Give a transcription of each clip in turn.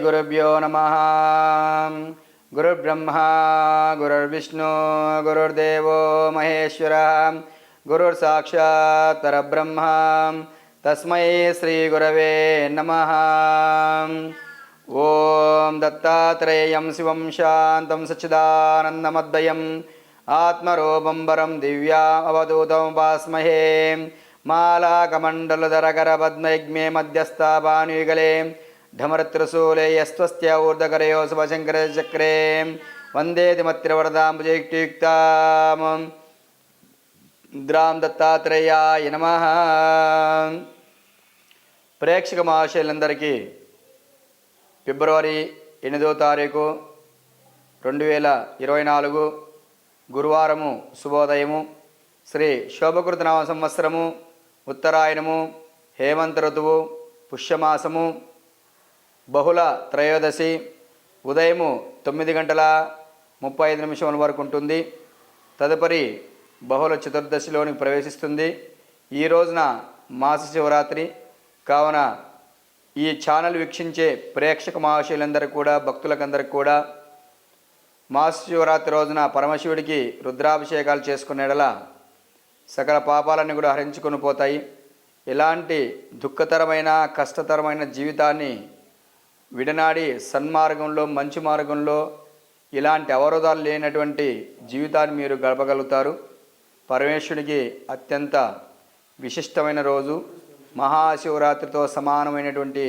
श्रीगुरुभ्यो नमः गुरुर्ब्रह्मा गुरुर्विष्णु गुरुर्देवो महेश्वरः गुरुर्साक्षात् परब्रह्म तस्मै श्रीगुरवे नमः ॐ दत्तात्रेयं शिवं शान्तं सच्चिदानन्दमद्वयम् आत्मरूपं वरं दिव्यामवधूतमुपास्महे मालाकमण्डलधरकरपद्मयज्ञे मध्यस्थापानुयुगले ಢಮರತ್ರಸೂಲೇಯಸ್ವಸ್ತ್ಯ ಊರ್ಧಕರೆಯೋ ಶುಭಶಂಕರ ಚಕ್ರೇ. ವಂದೇ ತಿಮತ್ರ ವರದಾಂಬುಜಯುಕ್ತಯುಕ್ತ ಮುದ್ರಾಂ ದತ್ತಾತ್ರೇಯ ನಮಃ. ಪ್ರೇಕ್ಷಕ ಮಹಾಶಯಲಂದರಿಕಿ ಫೆಬ್ರವರಿ ಎನಿದೋ ತಾರೀಕು ರೆಂಡು ವೇಲ ಇರವೈ ನಾಲ್ಕು ಗುರುವಾರಮು ಶುಭೋದಯಮು. ಶ್ರೀ ಶೋಭಕೃತನಾಮ ಸಂವತ್ಸರಮು, ಉತ್ತರಾಯಣಮು, ಹೇಮಂತ ಋತುವು, ಪುಷ್ಯಮಾಸಮು బహుళ త్రయోదశి ఉదయము తొమ్మిది గంటల ముప్పై ఐదు నిమిషముల వరకు ఉంటుంది. తదుపరి బహుళ చతుర్దశిలోనికి ప్రవేశిస్తుంది. ఈ రోజున మాస శివరాత్రి. కావున ఈ ఛానల్ వీక్షించే ప్రేక్షక మహాశయులందరూ కూడా భక్తులకందరికీ కూడా మాస శివరాత్రి రోజున పరమశివుడికి రుద్రాభిషేకాలు చేసుకునేడల సకల పాపాలన్నీ కూడా హరించుకొని పోతాయి. ఎలాంటి దుఃఖతరమైన కష్టతరమైన జీవితాన్ని విడనాడి సన్మార్గంలో మంచి మార్గంలో ఇలాంటి అవరోధాలు లేనటువంటి జీవితాన్ని మీరు గడపగలుగుతారు. పరమేశ్వరుడికి అత్యంత విశిష్టమైన రోజు. మహాశివరాత్రితో సమానమైనటువంటి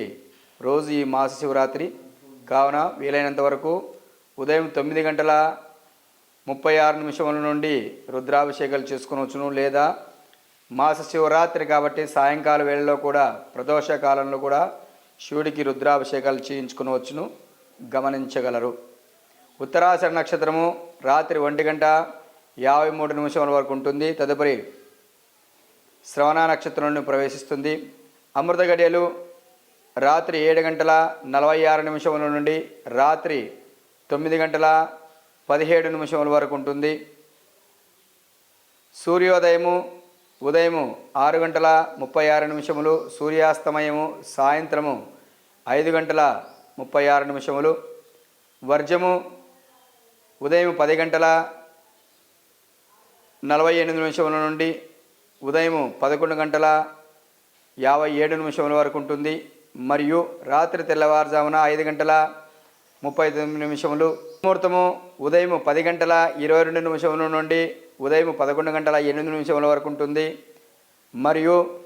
రోజు ఈ మాస శివరాత్రి కావున వీలైనంత వరకు ఉదయం తొమ్మిది గంటల ముప్పై ఆరు నిమిషముల నుండి రుద్రాభిషేకాలు చేసుకునవచ్చును లేదా మాస శివరాత్రి కాబట్టి సాయంకాల వేళలో కూడా ప్రదోష కాలంలో కూడా శివుడికి రుద్రాభిషేకాలు చేయించుకునవచ్చును గమనించగలరు. ఉత్తరాశర నక్షత్రము రాత్రి ఒంటి గంట యాభై మూడు నిమిషముల వరకు ఉంటుంది. తదుపరి శ్రవణ నక్షత్రంలో ప్రవేశిస్తుంది. అమృత గడియలు రాత్రి ఏడు గంటల నలభై ఆరు నిమిషముల నుండి రాత్రి తొమ్మిది గంటల పదిహేడు నిమిషముల వరకు ఉంటుంది. సూర్యోదయము ఉదయము ఆరు గంటల ముప్పై ఆరు నిమిషములు సూర్యాస్తమయము సాయంత్రము ఐదు గంటల ముప్పై ఆరు నిమిషములు వర్జము ఉదయం పది గంటల నలభై ఎనిమిది నిమిషముల నుండి ఉదయం పదకొండు గంటల యాభై ఏడు నిమిషముల వరకు ఉంటుంది. మరియు రాత్రి తెల్లవారుజామున ఐదు గంటల ముప్పై తొమ్మిది నిమిషములు ముహూర్తము ఉదయం పది గంటల ఇరవై రెండు నిమిషముల నుండి ఉదయం పదకొండు గంటల ఎనిమిది నిమిషముల వరకు ఉంటుంది. మరియు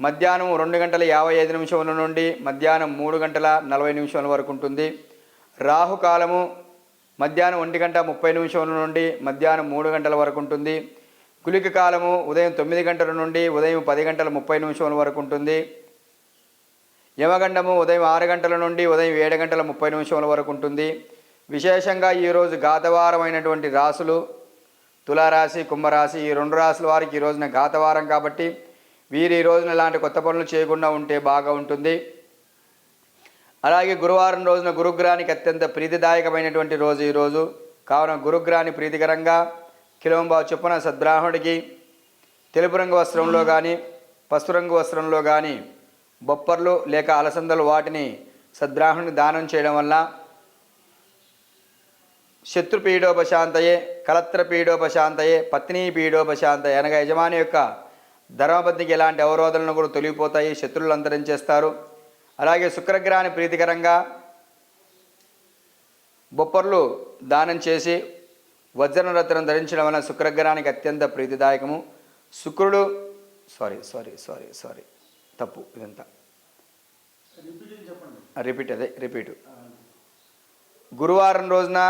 మధ్యాహ్నం రెండు గంటల యాభై ఐదు నిమిషముల నుండి మధ్యాహ్నం మూడు గంటల నలభై నిమిషముల వరకు ఉంటుంది. రాహుకాలము మధ్యాహ్నం ఒంటి గంట ముప్పై నిమిషముల నుండి మధ్యాహ్నం మూడు గంటల వరకు ఉంటుంది. గులిక కాలము ఉదయం తొమ్మిది గంటల నుండి ఉదయం పది గంటల ముప్పై నిమిషముల వరకు ఉంటుంది. యమగండము ఉదయం ఆరు గంటల నుండి ఉదయం ఏడు గంటల ముప్పై నిమిషముల వరకు ఉంటుంది. విశేషంగా ఈరోజు గాతవారమైనటువంటి రాసులు తులారాశి కుంభరాశి ఈ రెండు రాశుల వారికి ఈ రోజున గాతవారం కాబట్టి వీరు ఈ రోజున ఇలాంటి కొత్త పనులు చేయకుండా ఉంటే బాగా ఉంటుంది. అలాగే గురువారం రోజున గురుగ్రహానికి అత్యంత ప్రీతిదాయకమైనటువంటి రోజు ఈరోజు కావున గురుగ్రహాన్ని ప్రీతికరంగా కిలోంబా చొప్పున సద్బ్రాహ్మణుడికి తెలుపు రంగు వస్త్రంలో కానీ పసుపు రంగు వస్త్రంలో కానీ బొప్పర్లు లేక అలసందలు వాటిని సద్బ్రాహ్మణుడికి దానం చేయడం వల్ల శత్రు పీడోపశాంతయే కలత్ర పీడోపశాంతయే పత్ని పీడోపశాంతయే అనగా యజమాని యొక్క ధర్మబద్ధికి ఎలాంటి అవరోధాలను కూడా తొలగిపోతాయి శత్రువులు అంతరించేస్తారు. అలాగే శుక్రగ్రహాన్ని ప్రీతికరంగా బొప్పర్లు దానం చేసి వజ్రరత్నం ధరించడం వలన శుక్రగ్రహానికి అత్యంత ప్రీతిదాయకము. శుక్రుడు సారీ సారీ సారీ సారీ తప్పు ఇదంతా. రిపీట్ అదే రిపీట్ గురువారం రోజున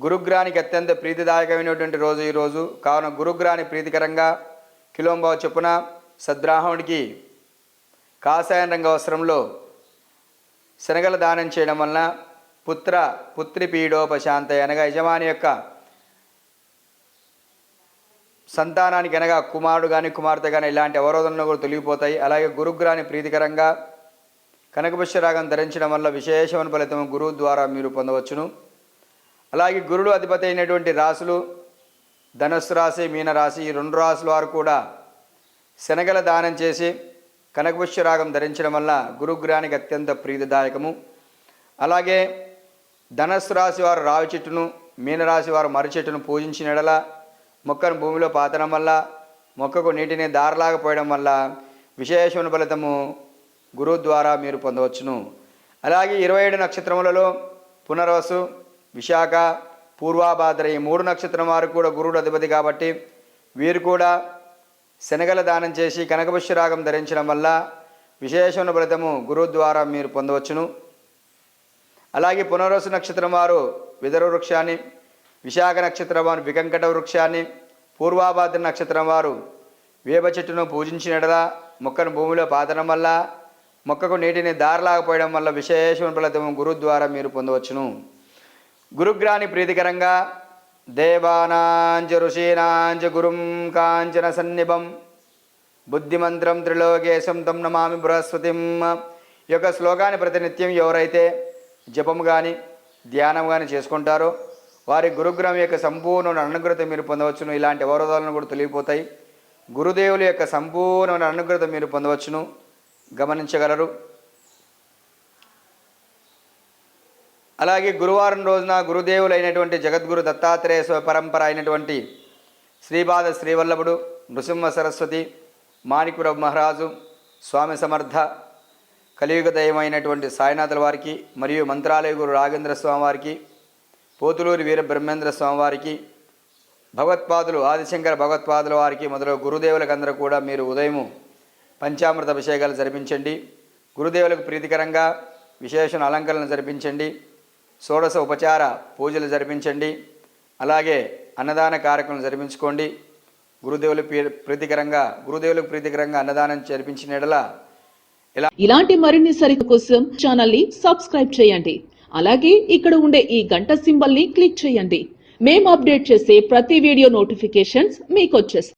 గురుగ్రహానికి అత్యంత ప్రీతిదాయకమైనటువంటి రోజు ఈ రోజు. కావున గురుగ్రహాన్ని ప్రీతికరంగా కిలోంబావ చొప్పున సద్రాహముడికి కాషాయం రంగ వస్త్రంలో శనగల దానం చేయడం వలన పుత్ర పుత్రి పీడోపశాంత అనగా యజమాని యొక్క సంతానానికి అనగా కుమారుడు కానీ కుమార్తె కానీ ఇలాంటి అవరోధనలు కూడా తొలగిపోతాయి. అలాగే గురుగ్రహాన్ని ప్రీతికరంగా కనకపుష్యరాగం ధరించడం వల్ల విశేషమైన ఫలితం గురువు ద్వారా మీరు పొందవచ్చును. అలాగే గురుడు అధిపతి అయినటువంటి రాశులు ధనుస్సు రాశి మీనరాశి ఈ రెండు రాసుల వారు కూడా శనగల దానం చేసి కనకపుష్యరాగం ధరించడం వల్ల గురుగ్రహానికి అత్యంత ప్రీతిదాయకము. అలాగే ధనస్సు రాశి వారు రావి చెట్టును మీనరాశి వారు మర్రి చెట్టును పూజించిన ఎడల మొక్కను భూమిలో పాతడం వల్ల మొక్కకు నీటిని దారలాగా పోయడం వల్ల విశేషమైన ఫలితము గురువు ద్వారా మీరు పొందవచ్చును. అలాగే ఇరవై ఏడు నక్షత్రములలో పునర్వసు విశాఖ పూర్వాభాద్ర ఈ మూడు నక్షత్రం వారు కూడా గురుడు అధిపతి కాబట్టి వీరు కూడా శనగల దానం చేసి కనకపుష్యరాగం ధరించడం వల్ల విశేషమైన ఫలితము గురువు ద్వారా మీరు పొందవచ్చును. అలాగే పునరోసు నక్షత్రం వారు విదర వృక్షాన్ని విశాఖ నక్షత్రం వారు వికంకట వృక్షాన్ని పూర్వాభాద్ర నక్షత్రం వారు వేప చెట్టును పూజించినడలా మొక్కను భూమిలో పాతడం వల్ల మొక్కకు నీటిని దారలాగపోయడం వల్ల విశేషమైన ఫలితము గురువు ద్వారా మీరు పొందవచ్చును. గురుగ్రాని ప్రీతికరంగా దేవానాంచ ఋషీనాంచ గురుం కాంచన సన్నిభం. బుద్ధిమంత్రం త్రిలోకేశం తం నమామి బృహస్పతిం. యొక్క శ్లోకాన్ని ప్రతినిత్యం ఎవరైతే జపం కానీ ధ్యానం కానీ చేసుకుంటారో వారి గురుగ్రహం యొక్క సంపూర్ణ అనుగ్రత మీరు పొందవచ్చును. ఇలాంటి అవరోధాలను కూడా తొలగిపోతాయి. గురుదేవుల యొక్క సంపూర్ణ అనుగ్రత మీరు పొందవచ్చును. గమనించగలరు. అలాగే గురువారం రోజున గురుదేవులైనటువంటి జగద్గురు దత్తాత్రేయ స్వ పరంపర అయినటువంటి శ్రీపాద శ్రీవల్లభుడు నృసింహ సరస్వతి మాణికుర మహారాజు స్వామి సమర్థ కలియుగ దయమైనటువంటి సాయినాథుల వారికి మరియు మంత్రాలయ గురు రాఘేంద్ర స్వామి వారికి పోతులూరి వీర బ్రహ్మేంద్ర స్వామి వారికి భగవత్పాదులు ఆదిశంకర భగవత్పాదుల వారికి మొదలగు గురుదేవులకందరూ కూడా మీరు ఉదయము పంచామృత అభిషేకాలు జరిపించండి. గురుదేవులకు ప్రీతికరంగా విశేషణ అలంకరణ జరిపించండి. షోడశ ఉపచార పూజలు జరిపించండి. అలాగే అన్నదాన కార్యక్రమం జరిపించుకోండి. గురుదేవులు ప్రీతికరంగా గురుదేవులకు ప్రీతికరంగా అన్నదానం జరిపించిన ఎడల ఇలాంటి మరిన్ని సరిత కోసం ఛానల్ని సబ్స్క్రైబ్ చేయండి. అలాగే ఇక్కడ ఉండే ఈ గంట సింబల్ని క్లిక్ చేయండి. మేము అప్డేట్ చేసే ప్రతి వీడియో నోటిఫికేషన్స్ మీకు వచ్చేస్తాయి.